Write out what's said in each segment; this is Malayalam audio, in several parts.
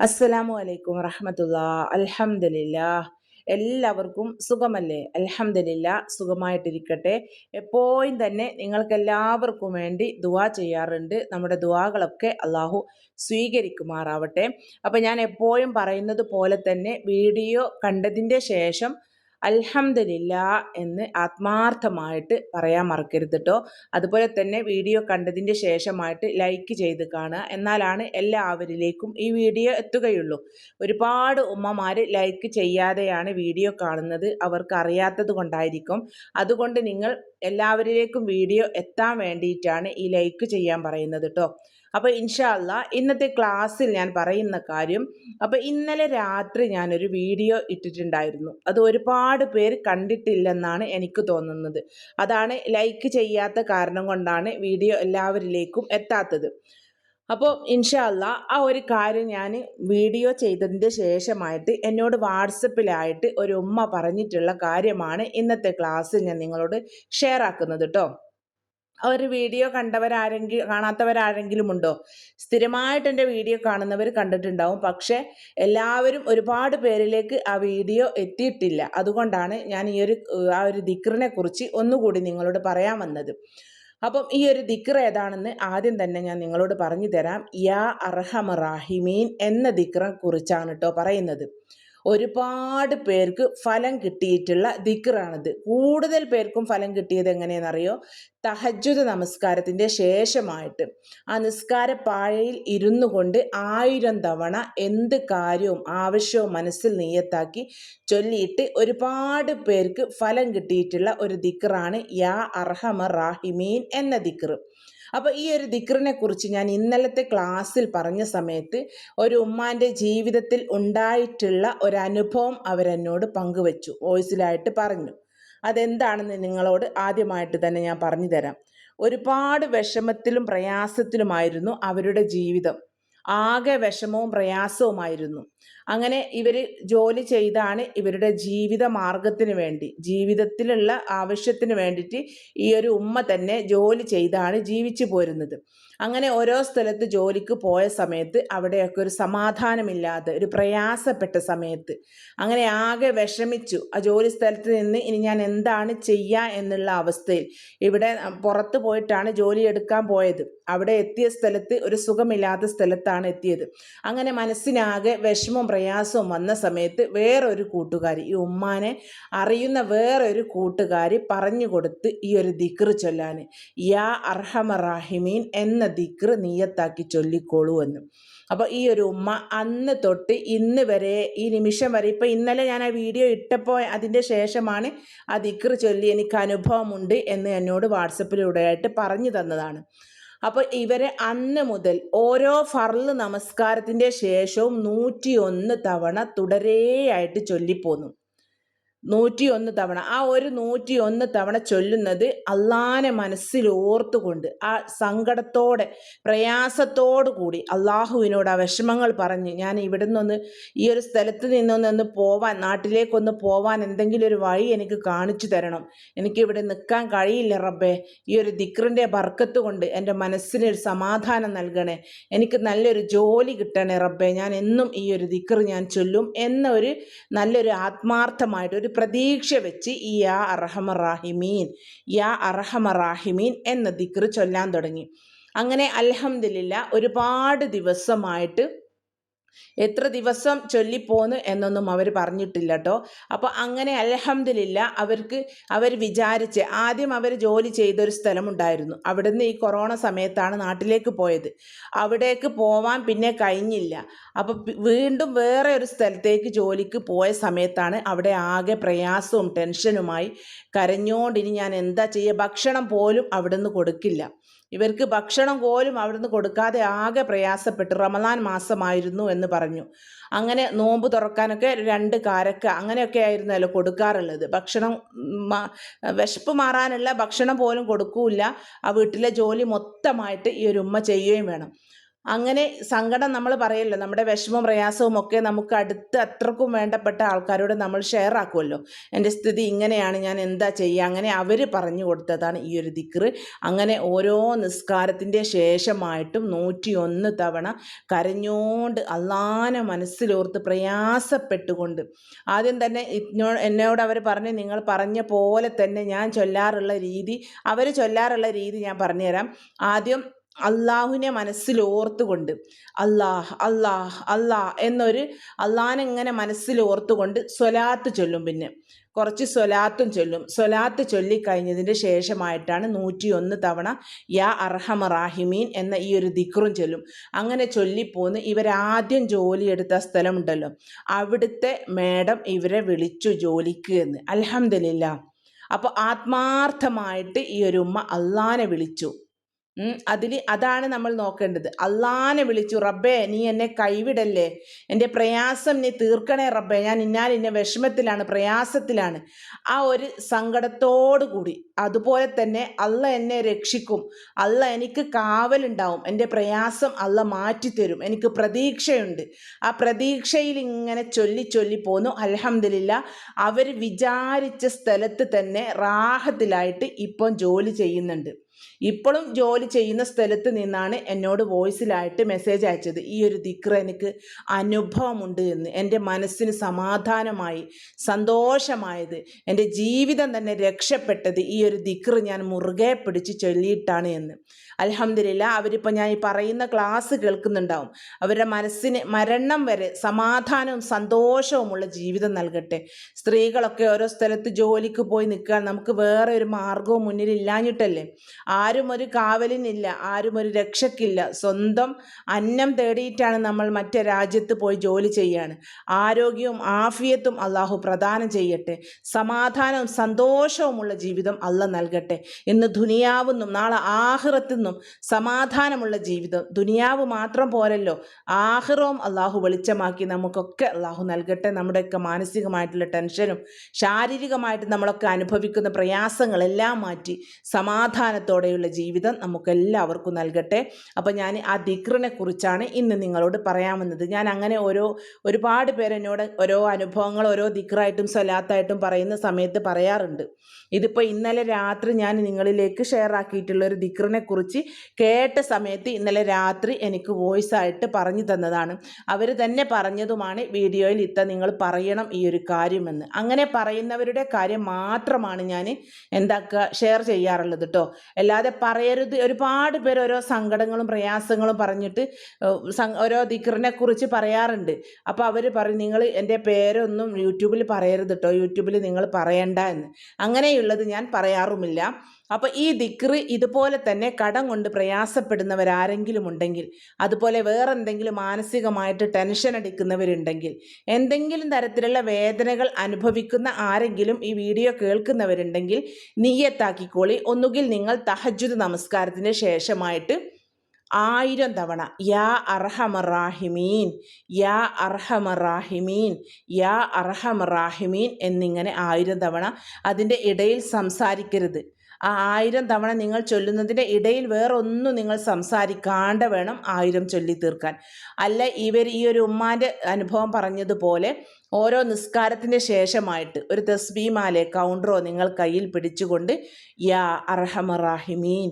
അസ്സലാമു അലൈക്കും വറഹമത്തുള്ള. അലഹമില്ല എല്ലാവർക്കും സുഖമല്ലേ? അലഹമില്ല സുഖമായിട്ടിരിക്കട്ടെ. എപ്പോഴും തന്നെ നിങ്ങൾക്ക് എല്ലാവർക്കും വേണ്ടി ദുവാ ചെയ്യാറുണ്ട്. നമ്മുടെ ദുവാകളൊക്കെ അള്ളാഹു സ്വീകരിക്കുമാറാവട്ടെ. അപ്പം ഞാൻ എപ്പോഴും പറയുന്നത് പോലെ തന്നെ വീഡിയോ കണ്ടതിന്റെ ശേഷം അൽഹംദുലില്ല എന്ന് ആത്മാർത്ഥമായിട്ട് പറയാൻ മറക്കരുത് കേട്ടോ അതുപോലെ തന്നെ വീഡിയോ കണ്ടതിന്റെ ശേഷമായിട്ട് ലൈക്ക് ചെയ്ത് കാണുക. എന്നാലാണ് എല്ലാവരിലേക്കും ഈ വീഡിയോ എത്തുകയുള്ളൂ. ഒരുപാട് ഉമ്മമാർ ലൈക്ക് ചെയ്യാതെയാണ് വീഡിയോ കാണുന്നത്. അവർക്ക് അറിയാത്തത് കൊണ്ടായിരിക്കും. അതുകൊണ്ട് നിങ്ങൾ എല്ലാവരിലേക്കും വീഡിയോ എത്താൻ വേണ്ടിയിട്ടാണ് ഈ ലൈക്ക് ചെയ്യാൻ പറയുന്നത് കേട്ടോ അപ്പോൾ ഇൻഷാല്ല ഇന്നത്തെ ക്ലാസ്സിൽ ഞാൻ പറയുന്ന കാര്യം അപ്പോൾ ഇന്നലെ രാത്രി ഞാനൊരു വീഡിയോ ഇട്ടിട്ടുണ്ടായിരുന്നു. അത് ഒരുപാട് പേര് കണ്ടിട്ടില്ലെന്നാണ് എനിക്ക് തോന്നുന്നത്. അതാണ് ലൈക്ക് ചെയ്യാത്ത കാരണം കൊണ്ടാണ് വീഡിയോ എല്ലാവരിലേക്കും എത്താത്തത്. അപ്പോൾ ഇൻഷാല്ല ആ ഒരു കാര്യം ഞാൻ വീഡിയോ ചെയ്തതിന്റെ ശേഷമായിട്ട് എന്നോട് വാട്സപ്പിലായിട്ട് ഒരു ഉമ്മ പറഞ്ഞിട്ടുള്ള കാര്യമാണ് ഇന്നത്തെ ക്ലാസ് ഞാൻ നിങ്ങളോട് ഷെയർ ആക്കുന്നത് കേട്ടോ ഒരു വീഡിയോ കണ്ടവരാരെങ്കിലും കാണാത്തവരാരെങ്കിലും ഉണ്ടോ? സ്ഥിരമായിട്ട് എന്റെ വീഡിയോ കാണുന്നവർ കണ്ടിട്ടുണ്ടാവും. പക്ഷേ എല്ലാവരും ഒരുപാട് പേരിലേക്ക് ആ വീഡിയോ എത്തിയിട്ടില്ല. അതുകൊണ്ടാണ് ഞാൻ ഈ ഒരു ആ ഒരു ദിക്റിനെ കുറിച്ച് ഒന്നുകൂടി നിങ്ങളോട് പറയാൻ വന്നത്. അപ്പം ഈ ഒരു ദിക്ർ ഏതാണെന്ന് ആദ്യം തന്നെ ഞാൻ നിങ്ങളോട് പറഞ്ഞു തരാം. യാ അർഹമറാഹിമീൻ എന്ന ദിക്കറെ കുറിച്ചാണ് കേട്ടോ പറയുന്നത്. ഒരുപാട് പേർക്ക് ഫലം കിട്ടിയിട്ടുള്ള ദിക്റാണിത്. കൂടുതൽ പേർക്കും ഫലം കിട്ടിയത് എങ്ങനെയെന്നറിയോ തഹജുദ് നമസ്കാരത്തിന്റെ ശേഷമായിട്ട്. ആ നിസ്കാര പാഴയിൽ ഇരുന്നു കൊണ്ട് ആയിരം തവണ എന്ത് കാര്യവും ആവശ്യവും മനസ്സിൽ നീയത്താക്കി ചൊല്ലിയിട്ട് ഒരുപാട് പേർക്ക് ഫലം കിട്ടിയിട്ടുള്ള ഒരു ദിക്റാണ് യാ അർഹമ റാഹിമീൻ എന്ന ദിക്റ്. അപ്പോൾ ഈ ഒരു ദിക്റിനെ കുറിച്ച് ഞാൻ ഇന്നലത്തെ ക്ലാസ്സിൽ പറഞ്ഞ സമയത്ത് ഒരു ഉമ്മാന്റെ ജീവിതത്തിൽ ഉണ്ടായിട്ടുള്ള ഒരു അനുഭവം അവരെന്നോട് പങ്കുവച്ചു. വോയിസിലായിട്ട് പറഞ്ഞു. അതെന്താണെന്ന് നിങ്ങളോട് ആദ്യമായിട്ട് തന്നെ ഞാൻ പറഞ്ഞു തരാം. ഒരുപാട് വിഷമത്തിലും പ്രയാസത്തിലുമായിരുന്നു അവരുടെ ജീവിതം. ആകെ വിഷമവും പ്രയാസവുമായിരുന്നു. അങ്ങനെ ഇവർ ജോലി ചെയ്താണ് ഇവരുടെ ജീവിത മാർഗത്തിന് വേണ്ടി ജീവിതത്തിലുള്ള ആവശ്യത്തിന് വേണ്ടിയിട്ട് ഈ ഒരു ഉമ്മ തന്നെ ജോലി ചെയ്താണ് ജീവിച്ചു പോരുന്നത്. അങ്ങനെ ഓരോ സ്ഥലത്ത് ജോലിക്ക് പോയ സമയത്ത് അവിടെയൊക്കെ ഒരു സമാധാനമില്ലാതെ ഒരു പ്രയാസപ്പെട്ട സമയത്ത് അങ്ങനെ ആകെ വിഷമിച്ചു. ആ ജോലി സ്ഥലത്ത് നിന്ന് ഇനി ഞാൻ എന്താണ് ചെയ്യുക എന്നുള്ള അവസ്ഥയിൽ ഇവിടെ പുറത്ത് പോയിട്ടാണ് ജോലി എടുക്കാൻ പോയത്. അവിടെ എത്തിയ സ്ഥലത്ത് ഒരു സുഖമില്ലാത്ത സ്ഥലത്താണ് എത്തിയത്. അങ്ങനെ മനസ്സിനാകെ വിഷമവും പ്രയാസവും വന്ന സമയത്ത് വേറൊരു കൂട്ടുകാരി ഈ ഉമ്മാനെ അറിയുന്ന വേറൊരു കൂട്ടുകാരി പറഞ്ഞു കൊടുത്ത് ഈ ഒരു ദിക്റ് ചൊല്ലാൻ യാ അർഹമറാഹിമീൻ എന്ന ദിക്ർ നീയത്താക്കി ചൊല്ലിക്കോളൂ എന്ന്. അപ്പോൾ ഈ ഒരു ഉമ്മ അന്ന് തൊട്ട് ഇന്ന് വരെ ഈ നിമിഷം വരെ ഇപ്പോൾ ഇന്നലെ ഞാൻ ആ വീഡിയോ ഇട്ടപ്പോൾ അതിന്റെ ശേഷമാണ് ആ ദിക്ർ ചൊല്ലി എനിക്ക് അനുഭവമുണ്ട് എന്ന് എന്നോട് വാട്സപ്പിലൂടെയായിട്ട് പറഞ്ഞു തന്നതാണ്. അപ്പോൾ ഇവരെ അന്ന് മുതൽ ഓരോ ഫർൾ നമസ്കാരത്തിന്റെ ശേഷവും നൂറ്റിയൊന്ന് തവണ തുടരെയായിട്ട് ചൊല്ലിപ്പോന്നു. നൂറ്റിയൊന്ന് തവണ. ആ ഒരു നൂറ്റിയൊന്ന് തവണ ചൊല്ലുന്നത് അള്ളാനെ മനസ്സിൽ ഓർത്തുകൊണ്ട് ആ സങ്കടത്തോടെ പ്രയാസത്തോടു കൂടി അള്ളാഹുവിനോട് ആ വിഷമങ്ങൾ പറഞ്ഞ് ഞാൻ ഇവിടെ നിന്നൊന്ന് ഈ ഒരു സ്ഥലത്ത് നിന്നൊന്ന് പോവാൻ നാട്ടിലേക്കൊന്ന് പോവാൻ എന്തെങ്കിലും ഒരു വഴി എനിക്ക് കാണിച്ചു തരണം. എനിക്കിവിടെ നിൽക്കാൻ കഴിയില്ല റബ്ബേ. ഈ ഒരു ദിക്റിന്റെ ബർക്കത്ത് കൊണ്ട് എന്റെ മനസ്സിന് ഒരു സമാധാനം നൽകണേ. എനിക്ക് നല്ലൊരു ജോലി കിട്ടണേ റബ്ബേ. ഞാൻ എന്നും ഈ ഒരു ദിക്ർ ഞാൻ ചൊല്ലും എന്നൊരു നല്ലൊരു ആത്മാർത്ഥമായിട്ട് ഒരു പ്രതീക്ഷ വെച്ച് ഈ യാ അറഹമറാഹിമീൻ യാ അറഹമറാഹിമീൻ എന്ന ദിക്ർ ചൊല്ലാൻ തുടങ്ങി. അങ്ങനെ അലഹമില്ല ഒരുപാട് ദിവസമായിട്ട് എത്ര ദിവസം ചൊല്ലിപ്പോന്ന് എന്നൊന്നും അവർ പറഞ്ഞിട്ടില്ല കേട്ടോ അപ്പോൾ അങ്ങനെ അലഹമ്മദില്ല അവർക്ക് അവർ വിചാരിച്ച് ആദ്യം അവർ ജോലി ചെയ്തൊരു സ്ഥലമുണ്ടായിരുന്നു. അവിടുന്ന് ഈ കൊറോണ സമയത്താണ് നാട്ടിലേക്ക് പോയത്. അവിടേക്ക് പോവാൻ പിന്നെ കഴിഞ്ഞില്ല. അപ്പോൾ വീണ്ടും വേറെ ഒരു സ്ഥലത്തേക്ക് ജോലിക്ക് പോയ സമയത്താണ് അവിടെ ആകെ പ്രയാസവും ടെൻഷനുമായി കരഞ്ഞോണ്ട് ഇനി ഞാൻ എന്താ ചെയ്യുക ഭക്ഷണം പോലും അവിടുന്ന് കൊടുക്കില്ല. ഇവർക്ക് ഭക്ഷണം പോലും അവിടുന്ന് കൊടുക്കാതെ ആകെ പ്രയാസപ്പെട്ടു റമദാൻ മാസമായിരുന്നു എന്ന് പറഞ്ഞു. അങ്ങനെ നോമ്പ് തുറക്കാനൊക്കെ രണ്ട് കാരക്ക അങ്ങനെയൊക്കെ ആയിരുന്നല്ലോ കൊടുക്കാറുള്ളത്. ഭക്ഷണം വിശപ്പ് മാറാനുള്ള ഭക്ഷണം പോലും കൊടുക്കൂല ആ വീട്ടിലെ ജോലി മൊത്തമായിട്ട് ഈ ഒരു ഉമ്മ ചെയ്യുകയും വേണം. അങ്ങനെ സങ്കടം നമ്മൾ പറയല്ലോ. നമ്മുടെ വിഷമവും പ്രയാസവും ഒക്കെ നമുക്ക് അടുത്ത് അത്രക്കും വേണ്ടപ്പെട്ട ആൾക്കാരോട് നമ്മൾ ഷെയർ ആക്കുമല്ലോ എന്റെ സ്ഥിതി ഇങ്ങനെയാണ് ഞാൻ എന്താ ചെയ്യുക? അങ്ങനെ അവർ പറഞ്ഞു കൊടുത്തതാണ് ഈ ഒരു ദിക്റ്. അങ്ങനെ ഓരോ നിസ്കാരത്തിന്റെ ശേഷമായിട്ടും നൂറ്റിയൊന്ന് തവണ കരഞ്ഞോണ്ട് അള്ളാനെ മനസ്സിലോർത്ത് പ്രയാസപ്പെട്ടുകൊണ്ട് ആദ്യം തന്നെ എന്നോട് അവർ പറഞ്ഞു നിങ്ങൾ പറഞ്ഞ പോലെ തന്നെ ഞാൻ ചൊല്ലാറുള്ള രീതി അവർ ചൊല്ലാറുള്ള രീതി ഞാൻ പറഞ്ഞുതരാം. ആദ്യം അള്ളാഹുവിനെ മനസ്സിൽ ഓർത്തുകൊണ്ട് അല്ലാഹ് അല്ലാഹ് അല്ലാഹ് എന്നൊരു അള്ളാഹനെങ്ങനെ മനസ്സിലോർത്തുകൊണ്ട് സ്വലാത്ത് ചൊല്ലും പിന്നെ. കുറച്ച് സ്വലാത്തും ചൊല്ലും. സ്വലാത്ത് ചൊല്ലിക്കഴിഞ്ഞതിന്റെ ശേഷമായിട്ടാണ് നൂറ്റിയൊന്ന് തവണ യാ അർഹമ റാഹിമീൻ എന്ന ഈ ഒരു ദിക്റും ചൊല്ലും. അങ്ങനെ ചൊല്ലിപ്പോന്ന് ഇവരാദ്യം ജോലിയെടുത്ത സ്ഥലമുണ്ടല്ലോ. അവിടുത്തെ മേഡം ഇവരെ വിളിച്ചു ജോലിക്ക് എന്ന്. അലഹമില്ല അപ്പോൾ ആത്മാർത്ഥമായിട്ട് ഈ ഒരു ഉമ്മ അള്ളാനെ വിളിച്ചു. അതിൽ അതാണ് നമ്മൾ നോക്കേണ്ടത്. അള്ളാനെ വിളിച്ചു റബ്ബേ നീ എന്നെ കൈവിടല്ലേ? എന്റെ പ്രയാസം നീ തീർക്കണേ റബ്ബേ. ഞാൻ ഇന്നാൽ ഇന്ന വിഷമത്തിലാണ് പ്രയാസത്തിലാണ്. ആ ഒരു സങ്കടത്തോടു കൂടി അതുപോലെ തന്നെ അള്ള എന്നെ രക്ഷിക്കും. അല്ല എനിക്ക് കാവലുണ്ടാവും. എന്റെ പ്രയാസം അല്ല മാറ്റിത്തരും. എനിക്ക് പ്രതീക്ഷയുണ്ട്. ആ പ്രതീക്ഷയിൽ ഇങ്ങനെ ചൊല്ലി ചൊല്ലി പോന്നു. അലഹമില്ല അവർ വിചാരിച്ച സ്ഥലത്ത് തന്നെ റാഹത്തിലായിട്ട് ഇപ്പം ജോലി ചെയ്യുന്നുണ്ട്. ഇപ്പോഴും ജോലി ചെയ്യുന്ന സ്ഥലത്ത് നിന്നാണ് എന്നോട് വോയിസിലായിട്ട് മെസ്സേജ് അയച്ചത്. ഈ ഒരു ദിക്ര എനിക്ക് അനുഭവമുണ്ട് എന്ന്. എന്റെ മനസ്സിന് സമാധാനമായി സന്തോഷമായത് എന്റെ ജീവിതം തന്നെ രക്ഷപ്പെട്ടത് ഈ ഒരു ദിക്ര ഞാൻ മുറുകെ പിടിച്ച് ചൊല്ലിയിട്ടാണ് എന്ന്. അലഹമില്ല അവരിപ്പോൾ ഞാൻ ഈ പറയുന്ന ക്ലാസ് കേൾക്കുന്നുണ്ടാവും. അവരുടെ മനസ്സിന് മരണം വരെ സമാധാനവും സന്തോഷവുമുള്ള ജീവിതം നൽകട്ടെ. സ്ത്രീകളൊക്കെ ഓരോ സ്ഥലത്ത് ജോലിക്ക് പോയി നിൽക്കാൻ നമുക്ക് വേറെ ഒരു മാർഗവും മുന്നിൽ ഇല്ലാഞ്ഞിട്ടല്ലേ ആരും ഒരു കാവലിനില്ല ആരും ഒരു രക്ഷക്കില്ല സ്വന്തം അന്നം തേടിയിട്ടാണ് നമ്മൾ മറ്റേ രാജ്യത്ത് പോയി ജോലി ചെയ്യാണ്. ആരോഗ്യവും ആഫിയത്തും അള്ളാഹു പ്രദാനം ചെയ്യട്ടെ. സമാധാനവും സന്തോഷവുമുള്ള ജീവിതം അല്ല നൽകട്ടെ ഇന്ന് ദുനിയാവുന്നും നാളെ ആഹ്റത്തുനിന്നും സമാധാനമുള്ള ജീവിതം. ദുനിയാവ് മാത്രം പോരല്ലോ. ആഹ്റവും അള്ളാഹു വെളിച്ചമാക്കി നമുക്കൊക്കെ അള്ളാഹു നൽകട്ടെ. നമ്മുടെയൊക്കെ മാനസികമായിട്ടുള്ള ടെൻഷനും ശാരീരികമായിട്ട് നമ്മളൊക്കെ അനുഭവിക്കുന്ന പ്രയാസങ്ങളെല്ലാം മാറ്റി സമാധാനത്തോടെയുള്ള ജീവിതം നമുക്കെല്ലാവർക്കും നൽകട്ടെ. അപ്പോൾ ഞാൻ ആ ദിക്റിനെ കുറിച്ചാണ് ഇന്ന് നിങ്ങളോട് പറയാൻ വന്നത്. ഞാൻ അങ്ങനെ ഓരോ ഒരുപാട് പേരെന്നോട് ഓരോ അനുഭവങ്ങൾ ഓരോ ദിക്റായിട്ടും സ്വലാത്തായിട്ടും പറയുന്ന സമയത്ത് പറയാറുണ്ട്. ഇതിപ്പോൾ ഇന്നലെ രാത്രി ഞാൻ നിങ്ങളിലേക്ക് ഷെയർ ആക്കിയിട്ടുള്ള ഒരു ദിക്റിനെ കുറിച്ച് കേട്ട സമയത്ത് ഇന്നലെ രാത്രി എനിക്ക് വോയിസ് ആയിട്ട് പറഞ്ഞു തന്നതാണ്. അവർ തന്നെ പറഞ്ഞതുമാണ് വീഡിയോയിൽ ഇത്ത നിങ്ങൾ പറയണം ഈ ഒരു കാര്യമെന്ന്. അങ്ങനെ പറയുന്നവരുടെ കാര്യം മാത്രമാണ് ഞാൻ എന്താക്കുക ഷെയർ ചെയ്യാറുള്ളത് കേട്ടോ അല്ലാതെ പറയരുത്. ഒരുപാട് പേർ ഓരോ സങ്കടങ്ങളും പ്രയാസങ്ങളും പറഞ്ഞിട്ട് ഓരോ ദിക്കറിനെ കുറിച്ച് പറയാറുണ്ട്. അപ്പോൾ അവർ പറയും നിങ്ങൾ എന്റെ പേരൊന്നും യൂട്യൂബിൽ പറയരുത് കേട്ടോ യൂട്യൂബിൽ നിങ്ങൾ പറയണ്ട എന്ന്. അങ്ങനെയുള്ളത് ഞാൻ പറയാറുമില്ല. അപ്പോൾ ഈ ദിക്റ് ഇതുപോലെ തന്നെ കടം കൊണ്ട് പ്രയാസപ്പെടുന്നവരാരെങ്കിലും ഉണ്ടെങ്കിൽ അതുപോലെ വേറെ എന്തെങ്കിലും മാനസികമായിട്ട് ടെൻഷൻ അടിക്കുന്നവരുണ്ടെങ്കിൽ എന്തെങ്കിലും തരത്തിലുള്ള വേദനകൾ അനുഭവിക്കുന്ന ആരെങ്കിലും ഈ വീഡിയോ കേൾക്കുന്നവരുണ്ടെങ്കിൽ നീയത്താക്കിക്കോളി ഒന്നുകിൽ നിങ്ങൾ തഹജുദ് നമസ്കാരത്തിന് ശേഷമായിട്ട് ആയിരം തവണ യാ അർഹമറാഹിമീൻ യാ അർഹമറാഹിമീൻ യാ അർഹമറാഹിമീൻ എന്നിങ്ങനെ ആയിരം തവണ അതിന്റെ ഇടയിൽ സംസാരിക്കരുത്. ആയിരം തവണ നിങ്ങൾ ചൊല്ലുന്നതിന്റെ ഇടയിൽ വേറൊന്നും നിങ്ങൾ സംസാരിക്കാണ്ട് വേണം ആയിരം ചൊല്ലി തീർക്കാൻ അല്ല ഇവർ ഈ ഒരു ഉമ്മാന്റെ അനുഭവം പറഞ്ഞതുപോലെ ഓരോ നിസ്കാരത്തിന് ശേഷമായിട്ട് ഒരു തസ്ബീമാലെ കൗണ്ടറോ നിങ്ങൾ കയ്യിൽ പിടിച്ചുകൊണ്ട് യാ അർഹമ അർഹമറാഹിമീൻ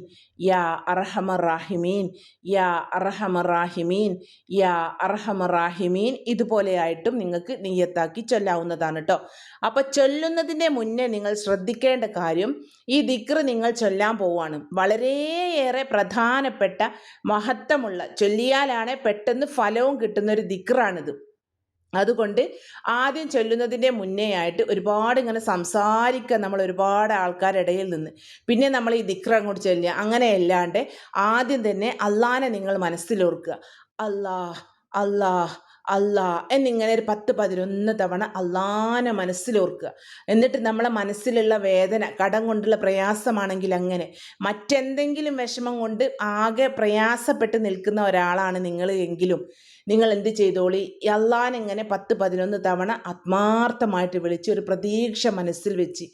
യാ അർഹമ അർഹമറാഹിമീൻ യാ അർഹമ അർഹമറാഹിമീൻ യാ അർഹമ അർഹമറാഹിമീൻ ഇതുപോലെയായിട്ടും നിങ്ങൾക്ക് നീയത്താക്കി ചൊല്ലാവുന്നതാണ് കേട്ടോ അപ്പോൾ ചൊല്ലുന്നതിന്റെ മുന്നേ നിങ്ങൾ ശ്രദ്ധിക്കേണ്ട കാര്യം ഈ ദിക്ർ നിങ്ങൾ ചൊല്ലാൻ പോവാണ് വളരെയേറെ പ്രധാനപ്പെട്ട മഹത്വമുള്ള ചൊല്ലിയാലാണ് പെട്ടെന്ന് ഫലവും കിട്ടുന്ന ഒരു ദിക്റാണിത്. അതുകൊണ്ട് ആദ്യം ചൊല്ലുന്നതിന്റെ മുന്നേ ആയിട്ട് ഒരുപാട് ഇങ്ങനെ സംസാരിക്കുക നമ്മൾ ഒരുപാട് ആൾക്കാരിടയിൽ നിന്ന്. പിന്നെ നമ്മൾ ഈ ദിക്ര അങ്ങോട്ട് ചൊല്ലുക. അങ്ങനെയല്ലാണ്ട് ആദ്യം തന്നെ അള്ളാനെ നിങ്ങൾ മനസ്സിലോർക്കുക. അല്ലാഹ് അല്ലാഹ് അല്ലാ എന്നിങ്ങനെ ഒരു പത്ത് പതിനൊന്ന് തവണ അള്ളാനെ മനസ്സിലോർക്കുക. എന്നിട്ട് നമ്മളെ മനസ്സിലുള്ള വേദന കടം കൊണ്ടുള്ള പ്രയാസമാണെങ്കിൽ അങ്ങനെ മറ്റെന്തെങ്കിലും വിഷമം കൊണ്ട് ആകെ പ്രയാസപ്പെട്ട് നിൽക്കുന്ന ഒരാളാണ് നിങ്ങൾ എങ്കിലും. നിങ്ങൾ എന്ത് ചെയ്തോളി? അള്ളാനെങ്ങനെ പത്ത് പതിനൊന്ന് തവണ ആത്മാർത്ഥമായിട്ട് വിളിച്ച് ഒരു പ്രതീക്ഷ മനസ്സിൽ വെച്ച്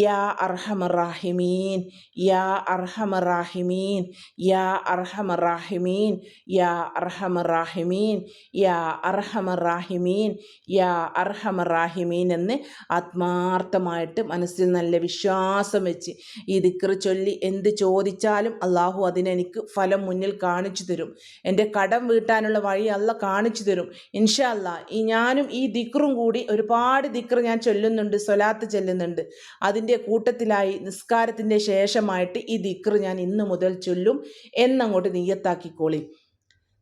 യാ അർഹമറാഹിമീൻ യാ അർഹമറാഹിമീൻ യാ അർഹമറാഹിമീൻ യാ അർഹമറാഹിമീൻ യാ അർഹമറാഹിമീൻ യാ അർഹമറാഹിമീൻ എന്ന് ആത്മാർത്ഥമായിട്ട് മനസ്സിൽ നല്ല വിശ്വാസം വെച്ച് ഈ ചൊല്ലി എന്ത് ചോദിച്ചാലും അള്ളാഹു അതിനെനിക്ക് ഫലം മുന്നിൽ കാണിച്ചു തരും. എന്റെ കടം വീട്ടാനുള്ള വഴി അല്ല കാണിച്ചു തരും. ഇൻഷല്ല ഈ ഞാനും ഈ ദിക്റും കൂടി ഒരുപാട് ദിക്റ് ഞാൻ ചൊല്ലുന്നുണ്ട് സ്വലാത്ത് ചെല്ലുന്നുണ്ട്. അതിന്റെ കൂട്ടത്തിലായി നിസ്കാരത്തിന്റെ ശേഷമായിട്ട് ഈ ദിക്ർ ഞാൻ ഇന്ന് മുതൽ ചൊല്ലും എന്നങ്ങോട്ട് നീയത്താക്കിക്കോളി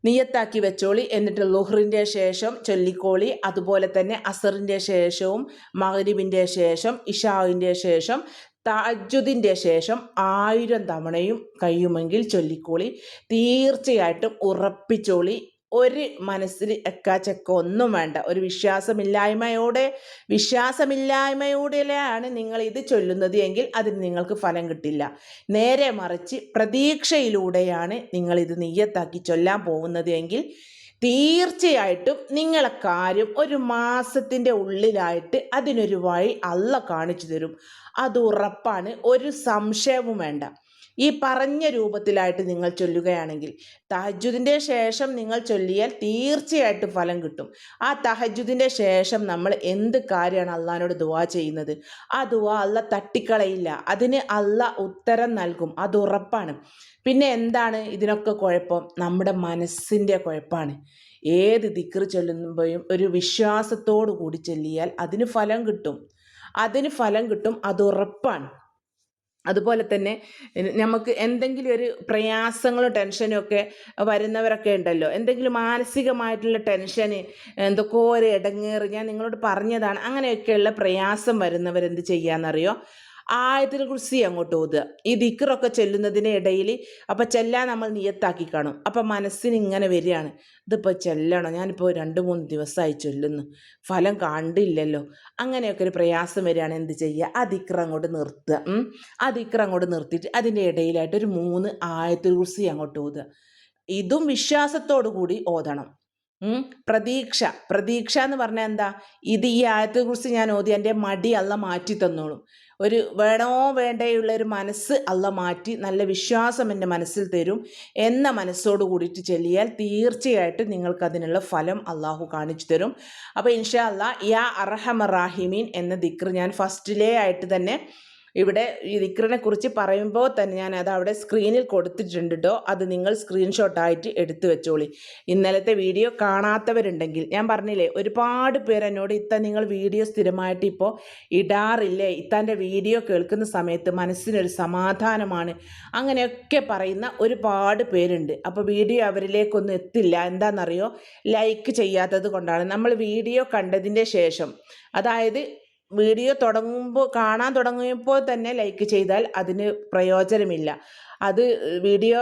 നീയത്താക്കി വെച്ചോളി എന്നിട്ട് ലുഹറിന്റെ ശേഷം ചൊല്ലിക്കോളി. അതുപോലെ തന്നെ അസറിന്റെ ശേഷവും മഹരിബിന്റെ ശേഷം ഇഷാവിന്റെ ശേഷം താജുദിന്റെ ശേഷം ആയിരം തവണയും കഴിയുമെങ്കിൽ ചൊല്ലിക്കോളി. തീർച്ചയായിട്ടും ഉറപ്പിച്ചോളി. ഒരു മനസ്സിൽ എക്കാച്ചക്ക ഒന്നും വേണ്ട. ഒരു വിശ്വാസമില്ലായ്മയോടെ വിശ്വാസമില്ലായ്മയോടെയാണ് നിങ്ങൾ ഇത് ചൊല്ലുന്നത് എങ്കിൽ അതിന് നിങ്ങൾക്ക് ഫലം കിട്ടില്ല. നേരെ മറിച്ച് പ്രതീക്ഷയിലൂടെയാണ് നിങ്ങൾ ഇത് നെയ്യത്താക്കി ചൊല്ലാൻ പോകുന്നത് എങ്കിൽ തീർച്ചയായിട്ടും നിങ്ങളെ കാര്യം ഒരു മാസത്തിന്റെ ഉള്ളിലായിട്ട് അതിനൊരു വഴി അല്ല കാണിച്ചു തരും. അത് ഉറപ്പാണ്. ഒരു സംശയവും വേണ്ട. ഈ പറഞ്ഞ രൂപത്തിലായിട്ട് നിങ്ങൾ ചൊല്ലുകയാണെങ്കിൽ തഹജുദിന്റെ ശേഷം നിങ്ങൾ ചൊല്ലിയാൽ തീർച്ചയായിട്ടും ഫലം കിട്ടും. ആ തഹജുദിന്റെ ശേഷം നമ്മൾ എന്ത് കാര്യമാണ് അള്ളഹാനോട് ദുവാ ചെയ്യുന്നത്? ആ ദുവാ അല്ല തട്ടിക്കളയില്ല. അതിന് അല്ല ഉത്തരം നൽകും. അത് ഉറപ്പാണ്. പിന്നെ എന്താണ് ഇതിനൊക്കെ കുഴപ്പം? നമ്മുടെ മനസ്സിന്റെ കുഴപ്പമാണ് ഏത് ദിക്റ് ചൊല്ലുമ്പോഴും ഒരു വിശ്വാസത്തോടു കൂടി ചൊല്ലിയാൽ അതിന് ഫലം കിട്ടും. അതിന് ഫലം കിട്ടും. അത് ഉറപ്പാണ്. അതുപോലെ തന്നെ നമുക്ക് എന്തെങ്കിലും ഒരു പ്രയാസങ്ങളും ടെൻഷനും ഒക്കെ വരുന്നവരൊക്കെ ഉണ്ടല്ലോ. എന്തെങ്കിലും മാനസികമായിട്ടുള്ള ടെൻഷന് എന്തൊക്കെ ഒരു ഇടങ്ങേറ് ഞാൻ നിങ്ങളോട് പറഞ്ഞതാണ്. അങ്ങനെയൊക്കെയുള്ള പ്രയാസം വരുന്നവരെന്ത് ചെയ്യാന്നറിയോ? ആയത്തിൽ കുറിച്ച് അങ്ങോട്ട് ഓതുക ഈ ദിക്കറൊക്കെ ചെല്ലുന്നതിന് ഇടയിൽ അപ്പം ചെല്ലാൻ നമ്മൾ നിയത്താക്കി കാണും. അപ്പം മനസ്സിന് ഇങ്ങനെ വരികയാണ്. ഇതിപ്പോൾ ചെല്ലണം? ഞാനിപ്പോൾ രണ്ട് മൂന്ന് ദിവസമായി ചൊല്ലുന്നു. ഫലം കണ്ടില്ലല്ലോ. അങ്ങനെയൊക്കെ ഒരു പ്രയാസം വരികയാണ്. എന്ത് ചെയ്യുക? ആ ദിക്കർ അങ്ങോട്ട് നിർത്തുക. ആ ദിക്കർ അങ്ങോട്ട് നിർത്തിയിട്ട് അതിന്റെ ഇടയിലായിട്ട് ഒരു മൂന്ന് ആയത്തിൽ കുറിച്ച് അങ്ങോട്ട് ഓതുക. ഇതും വിശ്വാസത്തോടു കൂടി ഓതണം. പ്രതീക്ഷ. പ്രതീക്ഷ എന്ന് പറഞ്ഞാൽ എന്താ? ഇത് ഈ ആയത്തെക്കുറിച്ച് ഞാൻ ഓതി എന്റെ മടി അല്ല മാറ്റി തന്നോളും. ഒരു വേണോ വേണ്ടയുള്ള ഒരു മനസ്സ് അല്ല മാറ്റി നല്ല വിശ്വാസം എന്റെ മനസ്സിൽ തരും എന്ന മനസ്സോട് കൂടിയിട്ട് ചെല്ലിയാൽ തീർച്ചയായിട്ടും നിങ്ങൾക്കതിനുള്ള ഫലം അള്ളാഹു കാണിച്ചു തരും. അപ്പോൾ ഇൻഷാ അല്ലാ യാ അറഹമറാഹിമീൻ എന്ന ദിക്ർ ഞാൻ ഫസ്റ്റിലേ ആയിട്ട് തന്നെ ഇവിടെ ഈ ദിക്റിനെ കുറിച്ച് പറയുമ്പോൾ തന്നെ ഞാൻ അത് അവിടെ സ്ക്രീനിൽ കൊടുത്തിട്ടുണ്ട് കേട്ടോ അത് നിങ്ങൾ സ്ക്രീൻഷോട്ടായിട്ട് എടുത്തു വെച്ചോളി. ഇന്നലത്തെ വീഡിയോ കാണാത്തവരുണ്ടെങ്കിൽ ഞാൻ പറഞ്ഞില്ലേ ഒരുപാട് പേർ എന്നോട് ഇത്ത നിങ്ങൾ വീഡിയോ സ്ഥിരമായിട്ട് ഇപ്പോൾ ഇടാറില്ലേ? ഇത്താന്റെ വീഡിയോ കേൾക്കുന്ന സമയത്ത് മനസ്സിനൊരു സമാധാനമാണ്. അങ്ങനെയൊക്കെ പറയുന്ന ഒരുപാട് പേരുണ്ട്. അപ്പോൾ വീഡിയോ അവരിലേക്കൊന്നും എത്തില്ല. എന്താണെന്നറിയോ ലൈക്ക് ചെയ്യാത്തത് കൊണ്ടാണ്. നമ്മൾ വീഡിയോ കണ്ടതിന്റെ ശേഷം അതായത് വീഡിയോ തുടങ്ങുമ്പോൾ കാണാൻ തുടങ്ങിയപ്പോൾ തന്നെ ലൈക്ക് ചെയ്താൽ അതിന് പ്രയോജനമില്ല. അത് വീഡിയോ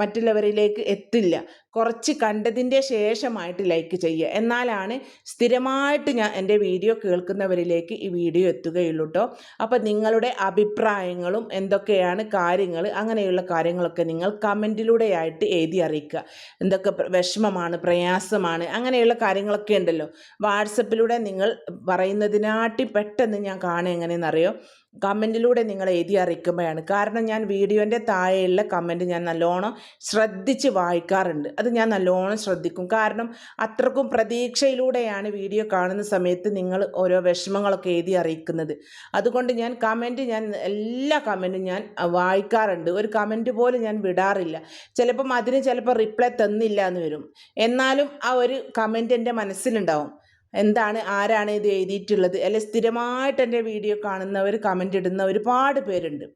മറ്റുള്ളവരിലേക്ക് എത്തില്ല. കുറച്ച് കണ്ടതിന്റെ ശേഷമായിട്ട് ലൈക്ക് ചെയ്യുക. എന്നാലാണ് സ്ഥിരമായിട്ട് ഞാൻ എന്റെ വീഡിയോ കേൾക്കുന്നവരിലേക്ക് ഈ വീഡിയോ എത്തുകയുള്ളൂ കേട്ടോ അപ്പോൾ നിങ്ങളുടെ അഭിപ്രായങ്ങളും എന്തൊക്കെയാണ് കാര്യങ്ങൾ അങ്ങനെയുള്ള കാര്യങ്ങളൊക്കെ നിങ്ങൾ കമന്റിലൂടെയായിട്ട് എഴുതി അറിയിക്കുക. എന്തൊക്കെ വിഷമമാണ് പ്രയാസമാണ് അങ്ങനെയുള്ള കാര്യങ്ങളൊക്കെ ഉണ്ടല്ലോ. വാട്സപ്പിലൂടെ നിങ്ങൾ പറയുന്നതിനാട്ടി പെട്ടെന്ന് ഞാൻ കാണുക എങ്ങനെയെന്നറിയോ? കമന്റിലൂടെ നിങ്ങൾ എഴുതി അറിയിക്കുമ്പോഴാണ്. കാരണം ഞാൻ വീഡിയോന്റെ താഴെയുള്ള കമന്റ് ഞാൻ നല്ലോണം ശ്രദ്ധിച്ച് വായിക്കാറുണ്ട്. അത് ഞാൻ നല്ലോണം ശ്രദ്ധിക്കും. കാരണം അത്രക്കും പ്രതീക്ഷയിലൂടെയാണ് വീഡിയോ കാണുന്ന സമയത്ത് നിങ്ങൾ ഓരോ വിഷമങ്ങളൊക്കെ എഴുതി അറിയിക്കുന്നത്. അതുകൊണ്ട് ഞാൻ കമന്റ് ഞാൻ എല്ലാ കമന്റും ഞാൻ വായിക്കാറുണ്ട്. ഒരു കമന്റ് പോലും ഞാൻ വിടാറില്ല. ചിലപ്പം അതിന് ചിലപ്പോൾ റിപ്ലൈ തന്നില്ല എന്ന് വരും. എന്നാലും ആ ഒരു കമന്റ് എന്റെ മനസ്സിലുണ്ടാവും. എന്താണ് ആരാണ് ഇത് എഴുതിയിട്ടുള്ളത്? അല്ലെ സ്ഥിരമായിട്ട് എന്റെ വീഡിയോ കാണുന്നവർ കമന്റ് ഇടുന്ന ഒരുപാട് പേരുണ്ട്.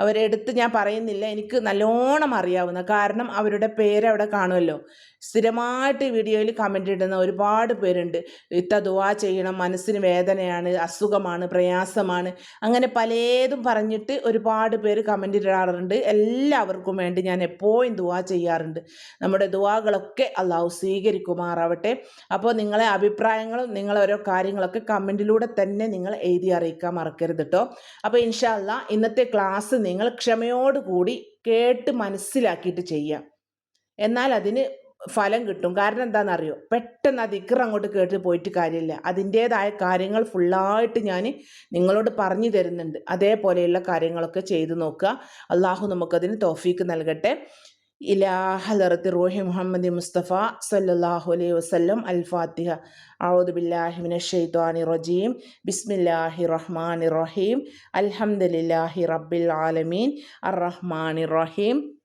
അവരെടുത്ത് ഞാൻ പറയുന്നില്ല. എനിക്ക് നല്ലോണം അറിയാവുന്ന കാരണം അവരുടെ പേര് അവിടെ കാണുമല്ലോ. സ്ഥിരമായിട്ട് വീഡിയോയിൽ കമന്റ് ഇടുന്ന ഒരുപാട് പേരുണ്ട്. ഇത്ത ദുവാ ചെയ്യണം മനസ്സിന് വേദനയാണ് അസുഖമാണ് പ്രയാസമാണ്. അങ്ങനെ പലതും പറഞ്ഞിട്ട് ഒരുപാട് പേര് കമന്റ് ഇടാറുണ്ട്. എല്ലാവർക്കും വേണ്ടി ഞാൻ എപ്പോഴും ദുവാ ചെയ്യാറുണ്ട്. നമ്മുടെ ദുവാകളൊക്കെ അള്ളാഹു സ്വീകരിക്കുമാറാവട്ടെ. അപ്പോൾ നിങ്ങളെ അഭിപ്രായങ്ങളും നിങ്ങളെ ഓരോ കാര്യങ്ങളൊക്കെ കമന്റിലൂടെ തന്നെ നിങ്ങൾ എഴുതി അറിയിക്കാൻ മറക്കരുത് കേട്ടോ അപ്പോൾ ഇൻഷാല്ല ഇന്നത്തെ ക്ലാസ് നിങ്ങൾ ക്ഷമയോടുകൂടി കേട്ട് മനസ്സിലാക്കിയിട്ട് ചെയ്യാം. എന്നാൽ അതിന് ഫലം കിട്ടും. കാരണം എന്താണെന്നറിയോ? പെട്ടെന്ന് അത് ഇക്കറ അങ്ങോട്ട് കേട്ട് പോയിട്ട് കാര്യമില്ല. അതിന്റേതായ കാര്യങ്ങൾ ഫുള്ളായിട്ട് ഞാൻ നിങ്ങളോട് പറഞ്ഞു തരുന്നുണ്ട്. അതേപോലെയുള്ള കാര്യങ്ങളൊക്കെ ചെയ്തു നോക്കുക. അള്ളാഹു നമുക്കതിന് തോഫീക്ക് നൽകട്ടെ. ഇലാ ഹലറത്ത് റൂഹി മുഹമ്മദ് മുസ്തഫ സല്ലാഹു അലൈഹി വസ്ലം അൽ ഫാത്തിഹ ഔദു ബില്ലാഹി മിനഷൈത്വാനി റജീം. ബിസ്മില്ലാഹി റഹ്മാനി റഹീം. അൽഹംദുലില്ലാഹി റബ്ബിൽ ആലമീൻ. അർ റഹ്മാനി റഹീം.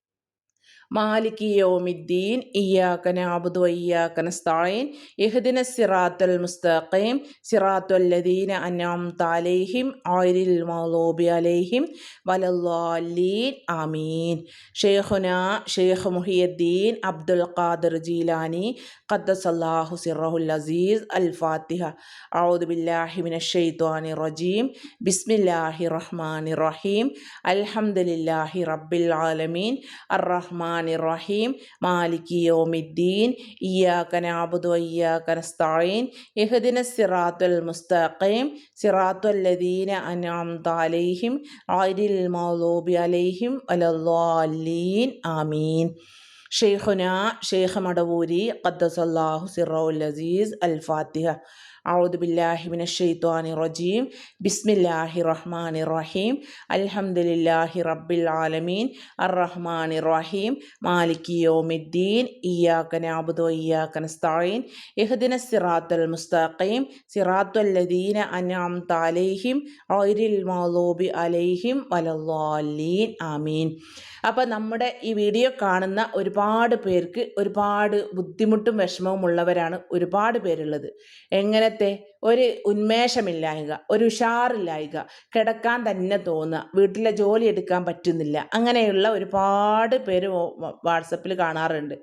മാലിക് യൗമിദ്ദീൻ ഇയ്യാക നഅബുദു വഇയ്യാക നസ്തഈൻ ഇഹ്ദിന സിറാത്തൽ മുസ്തഖീം സിറാത്തൽ ലദീന അൻഅംത അലൈഹിം ഗൈറിൽ മഗ്ദൂബി അലൈഹിം വലല്ലാലീൻ ആമീൻ. ഷെയ്ഖുന ഷെയ്ഖ് മുഹിയുദ്ദീൻ അബ്ദുൽ ഖാദിർ ജീലാനി ഖദ്ദസല്ലാഹു സിറഹുൽ അസീസ് അൽ ഫാത്തിഹ. അഊദു ബില്ലാഹി മിനശ് റജീം. ബിസ്മില്ലാഹിർ റഹ്മാനിർ റഹീം. അൽഹംദുലില്ലാഹി റബ്ബിൽ ആലമീൻ. അർ റഹ്മാൻ الرحمن الرحيم. مالك يوم الدين. إياك نعبد وإياك نستعين. اهدنا الصراط المستقيم. صراط الذين أنعمت عليهم. غير المغضوب عليهم ولا الضالين. آمين. شيخنا شيخ مدبوري قدس الله سره العزيز الفاتحة. ഔദുബില്ലാഹിമിന ഷെയ്ത്വാനി റജീം ബിസ്മില്ലാഹി റഹ്മാൻ റഹീം അൽഹംദുലില്ലാഹി റബ്ബിൽ ആലമീൻ അർ റഹ്മാൻ റഹീം മാലിക് യോമിദ്ദീൻ ഇയാക്ക നാബുദോ ഇയാക്ക നസ്തായിൻ ഇഹ്ദിന സിറാത്തുൽ മുസ്തഖീം സിറാത്തുൽ ലദീന അനാം താലേഹിം ഐരിൽ മൗലൂബി അലൈഹിം വലല്ലാലീൻ ആമീൻ അപ്പോൾ നമ്മുടെ ഈ വീഡിയോ കാണുന്ന ഒരുപാട് പേർക്ക് ഒരുപാട് ബുദ്ധിമുട്ടും വിഷമവും ഉള്ളവരാണ് ഒരുപാട് പേരുള്ളത്. എങ്ങനെ എങ്ങനത്തെ ഒരു ഉന്മേഷമില്ലായക ഒരു ഉഷാറില്ലായക കിടക്കാൻ തന്നെ തോന്നുക വീട്ടിലെ ജോലി എടുക്കാൻ പറ്റുന്നില്ല അങ്ങനെയുള്ള ഒരുപാട് പേര് വാട്സപ്പിൽ കാണാറുണ്ട്.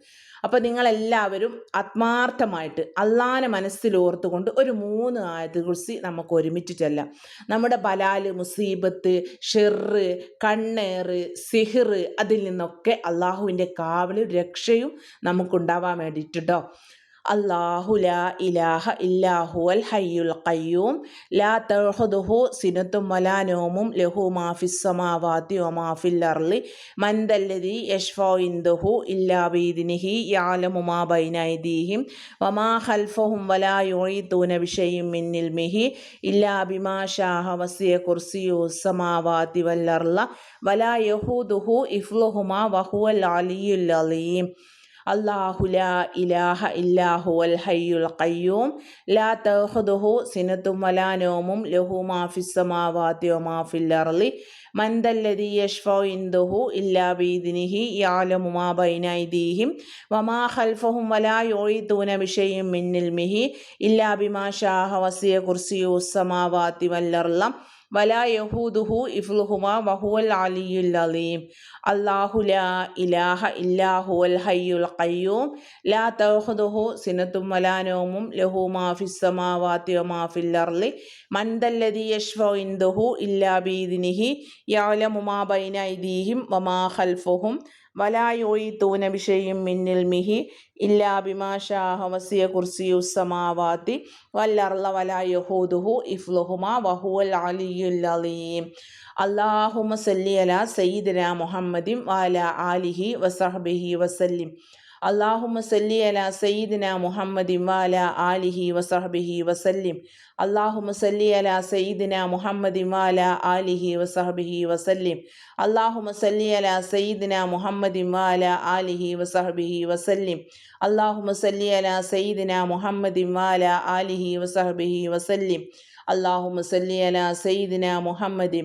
അപ്പോൾ നിങ്ങളെല്ലാവരും ആത്മാർത്ഥമായിട്ട് അള്ളാനെ മനസ്സിലോർത്തുകൊണ്ട് ഒരു മൂന്ന് ആയത് കുറിച്ച് നമുക്ക് ഒരുമിച്ച് ചെല്ലാം. നമ്മുടെ ബലാൽ മുസീബത്ത് ഷെറ് കണ്ണേറ് സിഹിർ അതിൽ നിന്നൊക്കെ അള്ളാഹുവിന്റെ കാവലും രക്ഷയും നമുക്കുണ്ടാവാൻ വേണ്ടിയിട്ടോ അള്ളാഹു ലാ ഇലാഹ ഇല്ലാഹു അൽ ഹയ്യുൽ ഖയ്യൂം. ലാ തഹുദുഹു സിനത്തും വലാനോമും ലഹു മാഫിസ് സമാവാത്തി ഒമാഫിൽ അർലി മന്ദല്ലതി യഷ്ഫോ ഇന്ദുഹു ഇല്ലാ ബീദിനിഹി യാലമു മാ ബൈനൈദീഹിം വമാ ഖൽഫഹും വലാ യുഈതൂന ബിശൈഇൻ മിൻ ഇൽമിഹി ഇല്ലാ ബിമാ ഷാഹ വസിയ കുർസിയു സമാവാത്തി വൽ അർള. വലാ യഹൂദുഹു ഇഫ്ലുഹുമാ വഹുവൽ അലിയുൽ അലീം. അള്ളാഹു ലാ ഇലാഹ ഇല്ലാഹു അൽ ഹയ്യുൽ ഖയ്യൂം. ലാ തഹുദുഹു സിനത്തും വലാനോമും ലഹു മാഫിസ്സമാവാത്തി മാഫിൽ അർളി. മന്ദല്ലതി യഷ്ഫോ ഇന്ദുഹു ഇല്ലാ ബീദിനിഹി യാലമു മാ ബൈനൈദീഹിം വമാ ഖൽഫഹും വലാ യോയിത്തൂന ബിശൈഇൻ മിൻ മിഹി ഇല്ലാ ബിമാ ഷാഹ വസിയ കുർസിയു സമാവാത്തി അർളം. വലാ യഹൂദുഹു ഇഫ്ലുഹുമ വഹുവൽ അലിയുൽ അലീം. അല്ലാഹു ലാ ഇലാഹ ഇല്ലാഹു ഹയ്യുൽ ഖയ്യൂം. ലാ തഖുദുഹു സിനത്തും വലാ നൗമും. ലഹു മാ ഫിസ് സമാവാതി വമാ ഫിൽ അർളി. മൻ ദല്ലദി യശ്ഫഉ ഇൻദഹു ഇല്ലാ ബിഇദ്നിഹി യഅലമു മാ ബൈന ഐദീഹിം വമാ ഖൽഫുഹും. വലായോയിത്തൂന തൂനബിഷയും മിന്നിൽ മിഹി ഇല്ലാ ബിമാഷാഹ വസിയ കുർസിയു സമാവാത്തി വല്ലർല വലായഹൂദുഹു ഇഫ്ലുഹുമ വഹുവൽ അലിയുൽ അലീം. അള്ളാഹുമ സല്ലി അല സയ്യിദന മുഹമ്മദിം വാല ആലിഹി വസഹബിഹി വസല്ലിം. അള്ളാഹുമ സല്ലി അല സയ്യിദിന മുഹമ്മദ് ഇമാല ആലിഹി വസഹബിഹി വസല്ലിം. അള്ളാഹുമ സല്ലി അല സയ്യിദിന മുഹമ്മദ് ഇമാല ആലിഹി വസഹബിഹി വസല്ലിം. അള്ളാഹുമ സല്ലി അല സയ്യിദിന മുഹമ്മദ് ഇമാല ആലിഹി വസഹബിഹി വസല്ലിം. അള്ളാഹുമ സല്ലി അല സയ്യിദിന മുഹമ്മദ് ഇമാല ആലിഹി വസഹബിഹി വസല്ലിം. അള്ളാഹുമ സല്ലി അല സയ്യിദിന മുഹമ്മദിൻ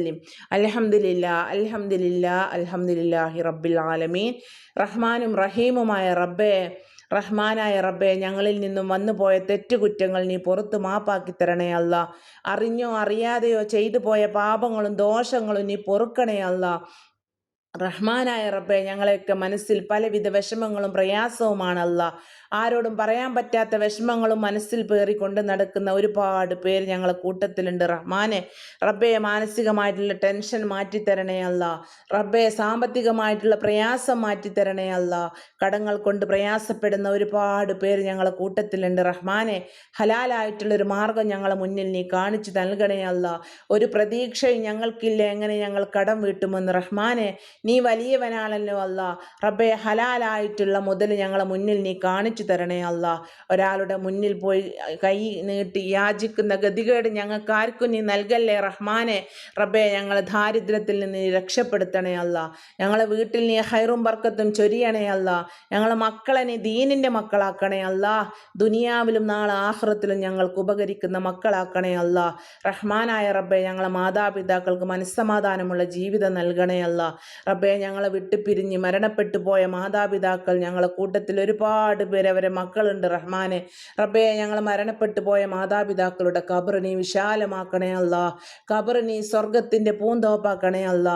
വസല്ലിം അലഹമില്ല അലഹമില്ല അലഹമില്ലാഹി റബ്ബിൽ ആലമീൻ. റഹ്മാനും റഹീമുമായ റബ്ബെ റഹ്മാനായ റബ്ബെ ഞങ്ങളിൽ നിന്നും വന്നുപോയ തെറ്റുകുറ്റങ്ങൾ നീ പുറത്തു മാപ്പാക്കി തരണേ അല്ല. അറിഞ്ഞോ അറിയാതെയോ ചെയ്തു പോയ പാപങ്ങളും ദോഷങ്ങളും നീ പൊറുക്കണേ അല്ല. റഹ്മാനായ റബ്ബെ ഞങ്ങളെയൊക്കെ മനസ്സിൽ പലവിധ വിഷമങ്ങളും പ്രയാസവുമാണല്ല ആരോടും പറയാൻ പറ്റാത്ത വിഷമങ്ങളും മനസ്സിൽ പേറിക്കൊണ്ട് നടക്കുന്ന ഒരുപാട് പേര് ഞങ്ങളെ കൂട്ടത്തിലുണ്ട്. റഹ്മാനെ റബ്ബയെ മാനസികമായിട്ടുള്ള ടെൻഷൻ മാറ്റിത്തരണേ അല്ല. റബ്ബയെ സാമ്പത്തികമായിട്ടുള്ള പ്രയാസം മാറ്റിത്തരണേ അല്ല. കടങ്ങൾ കൊണ്ട് പ്രയാസപ്പെടുന്ന ഒരുപാട് പേര് ഞങ്ങളെ കൂട്ടത്തിലുണ്ട്. റഹ്മാനെ ഹലാലായിട്ടുള്ളൊരു മാർഗം ഞങ്ങളെ മുന്നിൽ നീ കാണിച്ചു നൽകണേ അല്ല. ഒരു പ്രതീക്ഷയും ഞങ്ങൾക്കില്ല. എങ്ങനെ ഞങ്ങൾ കടം വീട്ടുമെന്ന്. റഹ്മാനെ നീ വലിയവനാണല്ലോ അല്ല. റബ്ബയെ ഹലാലായിട്ടുള്ള മുതൽ ഞങ്ങളെ മുന്നിൽ നീ കാണിച്ചു തരണേ അല്ല. ഒരാളുടെ മുന്നിൽ പോയി കൈ നീട്ടി യാചിക്കുന്ന ഗതികേട് ഞങ്ങൾക്ക് ആർക്കും നീ നൽകല്ലേ റഹ്മാനെ? റബ്ബെ ഞങ്ങളെ ദാരിദ്ര്യത്തിൽ നിന്ന് രക്ഷപ്പെടുത്തണേ അല്ല. ഞങ്ങളെ വീട്ടിൽ നീ ഹൈറും ബർക്കത്തും ചൊരിയണേ അല്ല. ഞങ്ങളെ മക്കളെ നീ ദീനിന്റെ മക്കളാക്കണേ അല്ല. ദുനിയാവിലും നാളെ ആഹ്റത്തിലും ഞങ്ങൾക്ക് ഉപകരിക്കുന്ന മക്കളാക്കണേ അല്ല. റഹ്മാനായ റബ്ബെ ഞങ്ങളെ മാതാപിതാക്കൾക്ക് മനസ്സമാധാനമുള്ള ജീവിതം നൽകണേ അല്ല. റബ്ബെ ഞങ്ങളെ വിട്ടുപിരിഞ്ഞ് മരണപ്പെട്ടു പോയ മാതാപിതാക്കൾ ഞങ്ങളെ കൂട്ടത്തിൽ ഒരുപാട് പേര് അവരെ മക്കളുണ്ട് റഹ്മാനെ. റബ്ബെ ഞങ്ങൾ മരണപ്പെട്ടു പോയ മാതാപിതാക്കളുടെ കബറിനി വിശാലമാക്കണേ അല്ല. കബറിനി സ്വർഗത്തിന്റെ പൂന്തോപ്പാക്കണേ അല്ല.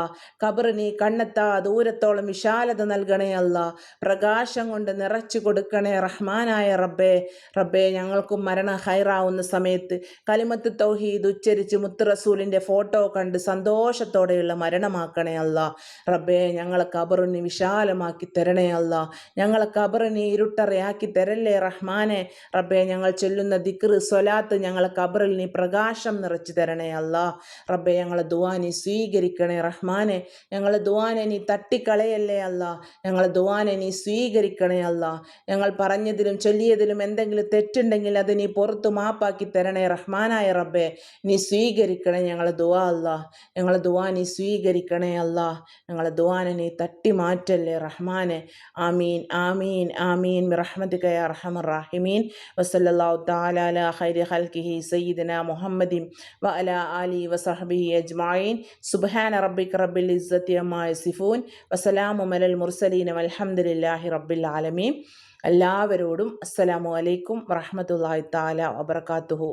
കബറിനി കണ്ണെത്താ ദൂരത്തോളം വിശാലത നൽകണേ അല്ല. പ്രകാശം കൊണ്ട് നിറച്ചു കൊടുക്കണേ റഹ്മാനായ റബ്ബെ. റബ്ബെ ഞങ്ങൾക്കും മരണം ഹൈറാവുന്ന സമയത്ത് കലിമത്ത് തൗഹീദ് ഉച്ചരിച്ച് മുത്തുറസൂലിന്റെ ഫോട്ടോ കണ്ട് സന്തോഷത്തോടെയുള്ള മരണമാക്കണേ അല്ല. റബ്ബേ ഞങ്ങളെ കബറിനെ വിശാലമാക്കി തരണേ അല്ല. ഞങ്ങളെ കബറിനെ ഇരുട്ടറയാക്കി തരല്ലേ റഹ്മാനെ? റബ്ബെ ഞങ്ങൾ ചൊല്ലുന്ന ദിക്ർ സ്വലാത്ത് ഞങ്ങളെ കബറിൽ നീ പ്രകാശം നിറച്ചു തരണേ അല്ല. റബ്ബേ ഞങ്ങളെ ദുവാനി സ്വീകരിക്കണേ റഹ്മാനെ. ഞങ്ങളെ ദുവാനെ നീ തട്ടിക്കളയല്ലേ അല്ല. ഞങ്ങളെ ദുവാനെ നീ സ്വീകരിക്കണേ അല്ല. ഞങ്ങൾ പറഞ്ഞതിലും ചൊല്ലിയതിലും എന്തെങ്കിലും തെറ്റുണ്ടെങ്കിൽ അത് നീ പുറത്തു മാപ്പാക്കി തരണേ റഹ്മാനായ റബ്ബെ. നീ സ്വീകരിക്കണേ ഞങ്ങളെ ദുവാ അല്ല. ഞങ്ങളെ ദുവാ നീ സ്വീകരിക്കണേ അല്ല. ഞങ്ങളെ ദുവാനെ നീ തട്ടി മാറ്റല്ലേ റഹ്മാനെ. ആമീൻ ആമീൻ ആമീൻ. റഹ്മത്തിക യാ റഹമർ റാഹിമീൻ വസല്ലല്ലാഹു തആല അലാ ഖൈരി ഖൽഖിഹി സയ്യിദന മുഹമ്മദിൻ വ അലാ ആലി വസഹബിഹി അജ്മഈൻ. സുബ്ഹാന റബ്ബിക റബ്ബിൽ ഇസ്സത്തി അമ്മാ യസിഫൂൻ. വസലാമു അലൽ മുർസലീൻ വൽഹംദുലില്ലാഹി റബ്ബിൽ ആലമീൻ. എല്ലാവരോടും അസ്സലാമു അലൈക്കും വറഹ്മത്തുള്ളാഹി തആല വബറകാതുഹു.